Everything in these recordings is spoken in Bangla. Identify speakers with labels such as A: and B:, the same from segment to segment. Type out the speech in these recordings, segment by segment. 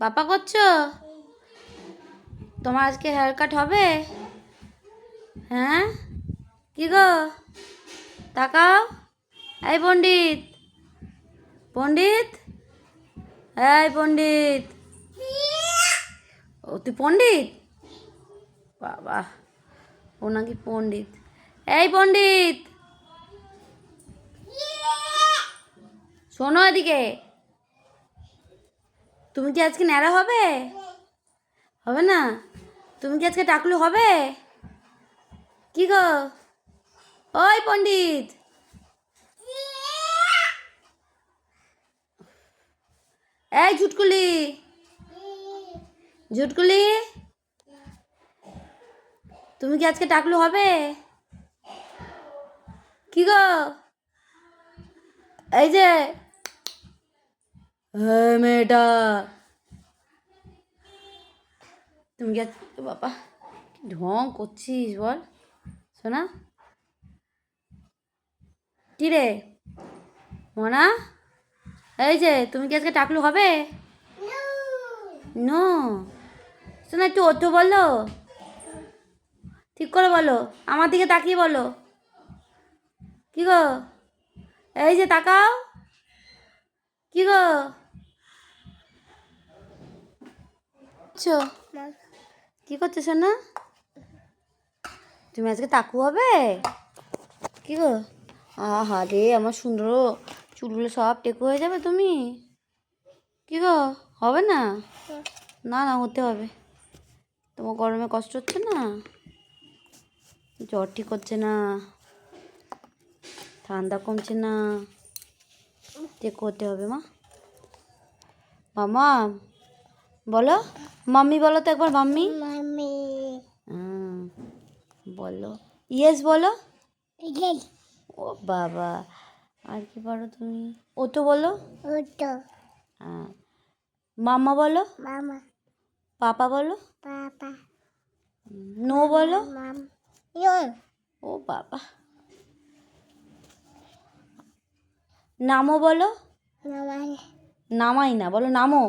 A: বাপা করছ? তোমার আজকে হেয়ার কাট হবে? হ্যাঁ? কি গো? তাকাও। এই পণ্ডিত। পণ্ডিত? এই পণ্ডিত। ও, তুই পণ্ডিত? বাবা, ও নাকি পণ্ডিত। এই পণ্ডিত। শোনো এদিকে। তুমি কি আজকে ন্যাড়া হবে? হবে না? তুমি কি আজকে টাকলু হবে? কি গো? ওই পণ্ডিত। এই ঝুটকুলি। ঝুটকুলি। তুমি কি আজকে টাকলু হবে? কি গো? এই যে মেয়েটা তুমি কি আজ- বাবা ঢং করছিস বল? শোনা কি রে? মনা? এই যে, তুমি কি আজকে টাকলু হবে? নো। শোনা একটু অর্থ বলো। ঠিক করে বলো, আমার দিকে তাকিয়ে বলো। কি গো? এই যে, তাকাও। কি গো? করছ কি করছ সোনা? তুমি আজকে তাকু হবে? কি গো? আহা রে আমার সুন্দর চুলগুলো সব টেকু হয়ে যাবে তুমি? কি গো হবে না? না না হতে হবে। তোমার গরমে কষ্ট হচ্ছে না? জ্বর ঠিক হচ্ছে না। ঠান্ডা কমছে না। টেকু হতে হবে মা। মামা বলো? মাম্মি বলো তো একবার মাম্মি। মাম্মি। বলো। ইয়েস বলো। ও বাবা আর কি পারো তুমি? ও তো বলো।
B: ওটো
A: হ্যাঁ মাম্মা বলো।
B: মামা
A: পাপা বলো।
B: পাপা।
A: নো বলো।
B: মাম
A: ও বাবা। নামো বলো। নামাই। না বলো নামো।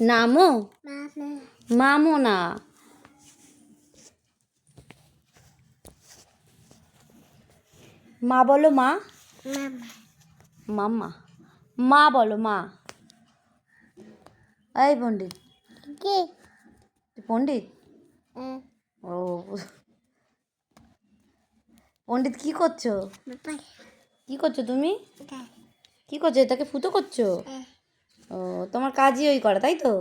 B: মামা
A: নামো।
B: মামো
A: না। মা বলো মা।
B: মামা।
A: মাম্মা। মা বলো মা। এই পণ্ডিত।
B: কি?
A: পণ্ডিত? ও। পণ্ডিত কি করছ? কি করছ তুমি? কি করছ? এটাকে ফুটো করছ? ও, তোমার কাজই ওই করা, তাই তো।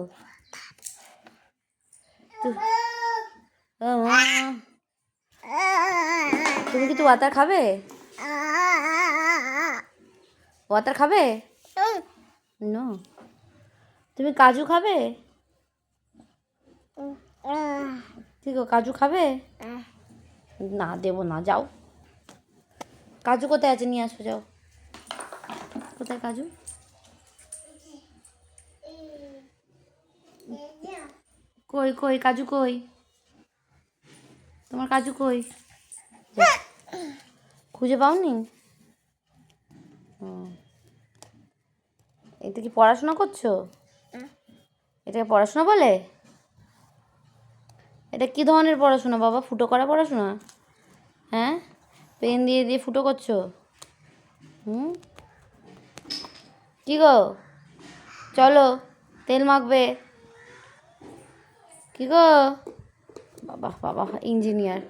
A: তুমি কি তো ওয়াটার খাবে? ওয়াটার খাবে? তুমি কাজু খাবে? ঠিক কাজু খাবে? না, দেবো না, যাও। কাজু কোথায় আছে? নিয়ে আসো, যাও। কোথায় কাজু? কই কই, কাজু কই? তোমার কাজু কই? খুঁজে পাওনি। এটা কি পড়াশোনা করছ? এটাকে পড়াশোনা বলে? এটা কি ধরনের পড়াশোনা বাবা? ফুটো করা পড়াশোনা? হ্যাঁ? পেন দিয়ে দিয়ে ফুটো করছ? হুম? কি গো? চলো, তেল মাখবে। কি গো? বাবা বাবা ইঞ্জিনিয়ার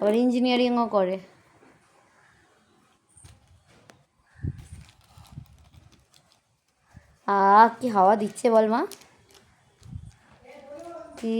A: আবার ইঞ্জিনিয়ারিংও করে। আ কি হাওয়া দিচ্ছে বল মা? কি